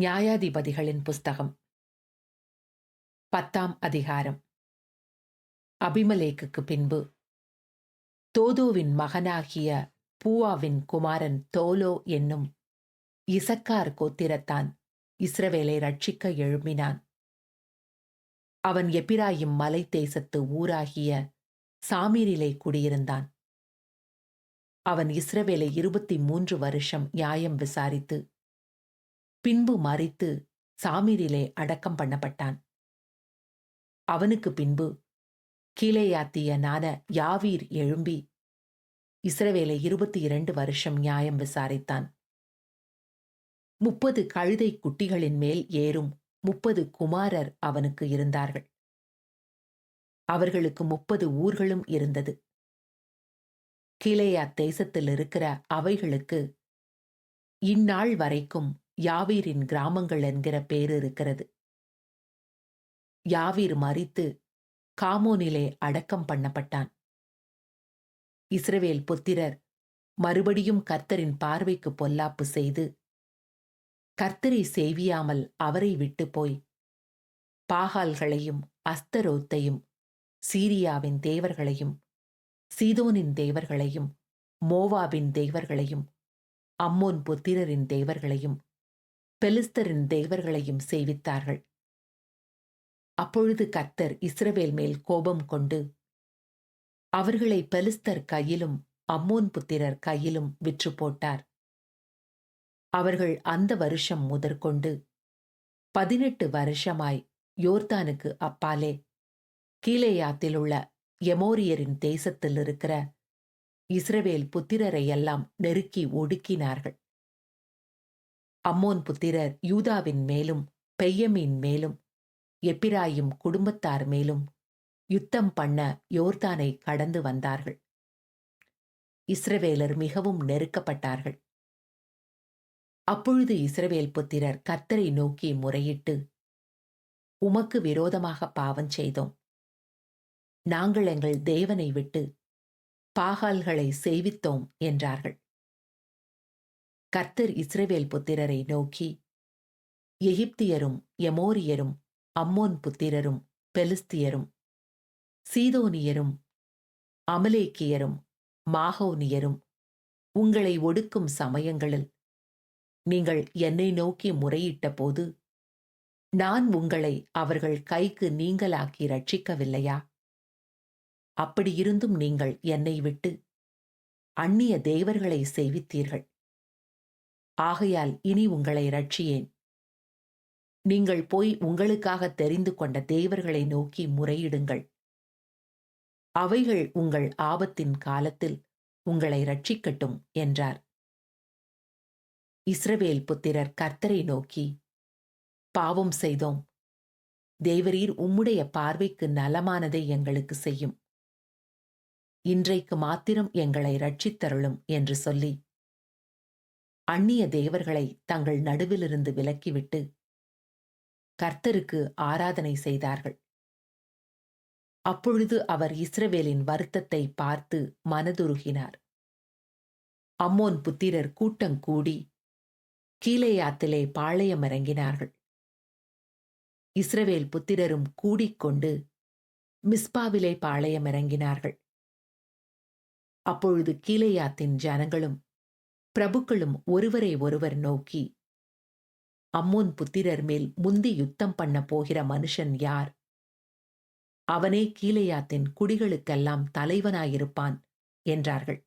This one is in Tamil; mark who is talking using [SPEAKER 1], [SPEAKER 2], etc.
[SPEAKER 1] நியாயாதிபதிகளின் புஸ்தகம். பத்தாம் அதிகாரம். அபிமலேக்கு பின்பு. தோதோவின் மகனாகிய பூவாவின் குமாரன் தோலோ என்னும் இசக்கார் கோத்திரத்தான் இஸ்ரவேலை ரட்சிக்க எழும்பினான். அவன் எப்பிராயும் மலை தேசத்து ஊராகிய சாமீரிலே குடியிருந்தான். அவன் இஸ்ரவேலை இருபத்தி மூன்று வருஷம் நியாயம் விசாரித்து பின்பு மறித்து சாமீரிலே அடக்கம் பண்ணப்பட்டான். அவனுக்கு பின்பு கீழேயாத்தியனான யாவீர் எழும்பி இஸ்ரவேலை இருபத்தி இரண்டு வருஷம் நியாயம் விசாரித்தான். முப்பது கழுதை குட்டிகளின் மேல் ஏறும் முப்பது குமாரர் அவனுக்கு இருந்தார்கள். அவர்களுக்கு முப்பது ஊர்களும் இருந்தது. கீழேயா தேசத்தில் இருக்கிற அவைகளுக்கு இந்நாள் வரைக்கும் யாவீரின் கிராமங்கள் என்கிற பேர் இருக்கிறது. யாவீர் மறித்து காமோனிலே அடக்கம் பண்ணப்பட்டான். இஸ்ரவேல் புத்திரர் மறுபடியும் கர்த்தரின் பார்வைக்கு பொல்லாப்பு செய்து கர்த்தரை சேவியாமல் அவரை விட்டு போய் பாகால்களையும் அஸ்தரோத்தையும் சீரியாவின் தேவர்களையும் சீதோனின் தேவர்களையும் மோவாவின் தேவர்களையும் அம்மோன் புத்திரரின் தேவர்களையும் பெலிஸ்தரின் தேவர்களையும் சேவித்தார்கள். அப்பொழுது கர்த்தர் இஸ்ரவேல் மேல் கோபம் கொண்டு அவர்களை பெலிஸ்தர் கையிலும் அம்மோன் புத்திரர் கையிலும் விற்று போட்டார் அவர்கள் அந்த வருஷம் முதற்கொண்டு பதினெட்டு வருஷமாய் யோர்தானுக்கு அப்பாலே கீழேயாத்தில் உள்ள எமோரியரின் தேசத்தில் இருக்கிற இஸ்ரவேல் புத்திரரை எல்லாம் நெருக்கி ஒடுக்கினார்கள். அம்மோன் புத்திரர் யூதாவின் மேலும் பெய்யமின் மேலும் எப்பிராயும் குடும்பத்தார் மேலும் யுத்தம் பண்ண யோர்தானை கடந்து வந்தார்கள். இஸ்ரவேலர் மிகவும் நெருக்கப்பட்டார்கள். அப்பொழுது இஸ்ரவேல் புத்திரர் கர்த்தரை நோக்கி முறையிட்டு உமக்கு விரோதமாக பாவம் செய்தோம். நாங்கள் எங்கள் தேவனை விட்டு பாகால்களை செய்வித்தோம் என்றார்கள். கர்த்தர் இஸ்ரவேல் புத்திரரை நோக்கி எகிப்தியரும் எமோரியரும் அம்மோன் புத்திரரும் பெலிஸ்தியரும் சீதோனியரும் அமலேக்கியரும் மாகோனியரும் உங்களை ஒடுக்கும் சமயங்களில் நீங்கள் என்னை நோக்கி முறையிட்ட போது நான் உங்களை அவர்கள் கைக்கு நீங்களாக்கி ரட்சிக்கவில்லையா அப்படியிருந்தும் நீங்கள் என்னை விட்டு அந்நிய தேவர்களை செய்வித்தீர்கள் ஆகையால் இனி உங்களை ரட்சியேன் நீங்கள் போய் உங்களுக்காக தெரிந்து கொண்ட தேவர்களை நோக்கி முறையிடுங்கள். அவைகள் உங்கள் ஆபத்தின் காலத்தில் உங்களை ரட்சிக்கட்டும் என்றார். இஸ்ரவேல் புத்திரர் கர்த்தரை நோக்கி பாவம் செய்தோம். தேவரீர் உம்முடைய பார்வைக்கு நலமானதை எங்களுக்கு செய்யும். இன்றைக்கு மாத்திரம் எங்களை ரட்சித்தருளும் என்று சொல்லி அந்நிய தேவர்களை தங்கள் நடுவிலிருந்து விலக்கிவிட்டு கர்த்தருக்கு ஆராதனை செய்தார்கள். அப்பொழுது அவர் இஸ்ரவேலின் வருத்தத்தை பார்த்து மனதுருகினார். அம்மோன் புத்திரர் கூட்டங்கூடி கீழேயாத்திலே பாளையம் இறங்கினார்கள் இஸ்ரவேல் புத்திரரும் கூடிக்கொண்டு மிஸ்பாவிலே பாளையம் இறங்கினார்கள் அப்பொழுது கீழேயாத்தின் ஜனங்களும் பிரபுக்களும் ஒருவரை ஒருவர் நோக்கி அம்மோன் புத்திரர் மேல் முந்தி யுத்தம் பண்ண போகிற மனுஷன் யார்? அவனே கீழையாத்தின் குடிகளுக்கெல்லாம் தலைவனாயிருப்பான் என்றார்கள்.